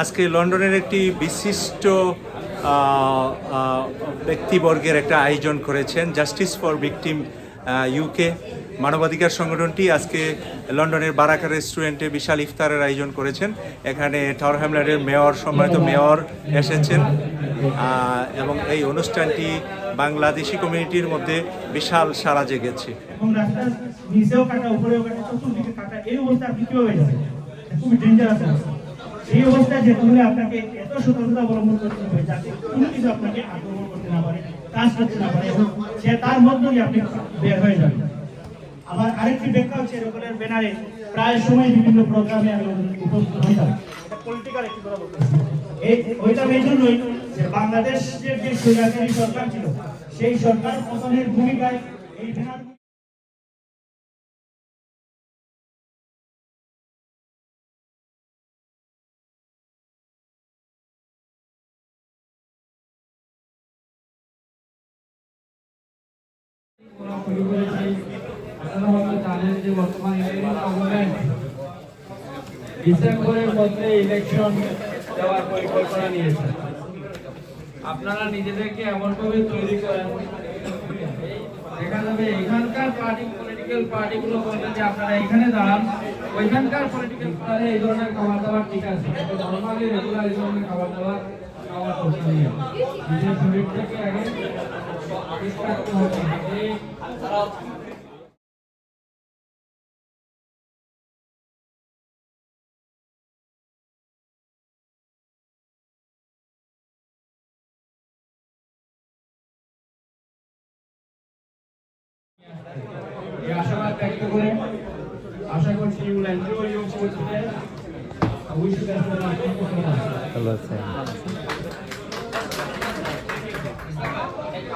আজকে লন্ডনের একটি বিশিষ্ট ব্যক্তিবর্গের একটা আয়োজন করেছেন জাস্টিস ফর ভিকটিম ইউকে মানবাধিকার সংগঠনটি আজকে লন্ডনের বারাকা রেস্টুরেন্টে বিশাল ইফতারের আয়োজন করেছেন। এখানে টাওয়ার হ্যামল্যান্ডের মেয়র, সম্মানিত মেয়র এসেছেন। এবং এই অনুষ্ঠানটি বাংলাদেশি কমিউনিটির মধ্যে বিশাল সাড়া জেগেছে। কাটা, উপরেও কাটা, চতুর্দিকে কাটা, এই অবস্থা আপনি খুবই ডেঞ্জারাস এই অবস্থায় যেতে হলে আপনাকে এত সতর্কতা অবলম্বন করতে হবে যাতে কোনো কিছু আপনাকে আক্রমণ করতে না পারে, কাজ করতে না পারে সে তার মধ্য আপনি বের হয়ে যাবেন। আবার আরেকটি ব্যাখ্যা হচ্ছে এরকমের ব্যানারে প্রায় সময় বিভিন্ন প্রোগ্রামে আমি উপস্থিত পলিটিক্যাল একটি কথা এই ওইটা এই জন্যই যে বাংলাদেশের যে স্বৈরাচারী সরকার ছিল, সেই সরকার পতনের ভূমিকায় এই ব্যানার শুরু আপনারা হয়তো জানেন যে তৈরি করেন, দেখা যাবে এখানকার পার্টি পলিটিক্যাল পার্টিগুলো বলবে যে আপনারা এখানে দাঁড়ান, ওইখানকার পলিটিক্যাল পার্টি এই ধরনের খাবার দাবার ঠিক আছে নর্মালি রেগুলার এই ধরনের খাবার দাবার খাওয়ার নিজের শরীর থেকে আগে এই আশাবাদ ব্যক্ত করে আশা করছি you will enjoy your food today wish you that thank you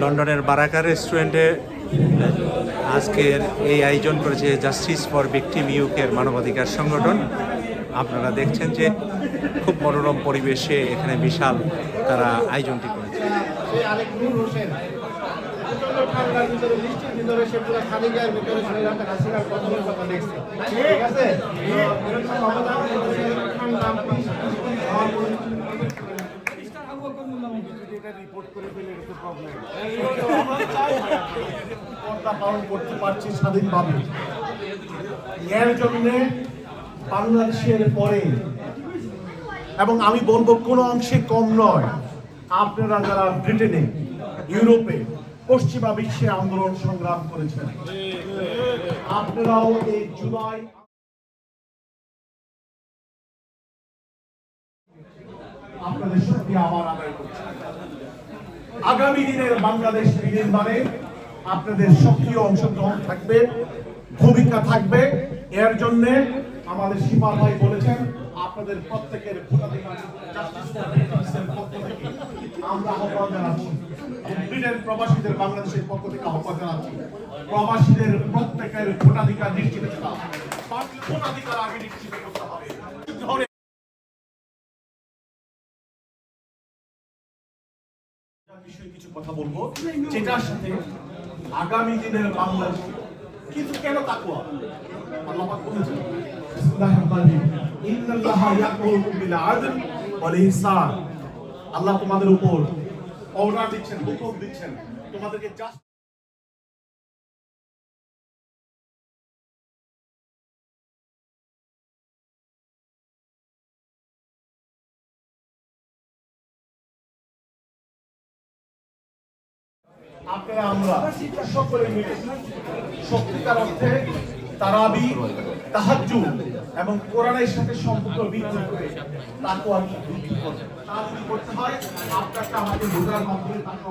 লন্ডনের বারাকা রেস্টুরেন্টে আজকের এই আয়োজন করেছে জাস্টিস ফর ভিকটিম ইউকের মানবাধিকার সংগঠন। আপনারা দেখছেন যে খুব মনোরম পরিবেশে এখানে বিশাল তারা আয়োজনটি করেছে। আরেক রেখেছে, ঠান্ডা আমার পর্দা পালন করতে পারছি স্বাধীনভাবে। এর জন্য বাংলাদেশের পরে এবং আমি বলব কোনো অংশে কম নয় আপনারা যারা ব্রিটেনে ইউরোপে পশ্চিমা বিশ্বে আন্দোলন সংগ্রাম করেছেন আপনারাও এই জুলাই আপনাদের সত্যি আমার আদায় করছি। আগামী দিনের বাংলাদেশ বিনির্মাণে আপনাদের সক্রিয় অংশগ্রহণ থাকবে, ভূমিকা থাকবে। এর জন্য আমাদের সীমা ভাই বলেছেন, আপনাদের প্রত্যেকের ভোটাধিকার আমরা আহ্বান জানাচ্ছি প্রবাসীদের বাংলাদেশের পক্ষ থেকে আহ্বান জানাচ্ছি, প্রবাসীদের প্রত্যেকের ভোটাধিকার নিশ্চিত করা। ভোটাধিকার আগে নিশ্চিত করতে বিষয়ে কিছু কথা বলব যেটার সাথে আগামী দিনের বাংলাদেশ কিন্তু কেন তাকুয়া আল্লাহ পাক বলেছেন বিসমিল্লাহির রহমানির রহিম ইন্নাল্লাহা ইয়াকুলু বিল আদল ওয়াল ইহসান। আল্লাহ তোমাদের উপর অর্ডার দিচ্ছেন হুকুম দিচ্ছেন। তোমাদেরকে জাস্ট আপনারা আমরা, সকলে মিলে সত্যিকার অর্থে তারাবি তাহাজ্জু এবং কোরআনের সাথে সম্পর্ক বৃদ্ধি করে তাকে আর কি বৃদ্ধি করবে তা করতে হয়? আপনাকে আমাকে বোঝার মাধ্যমে তাকে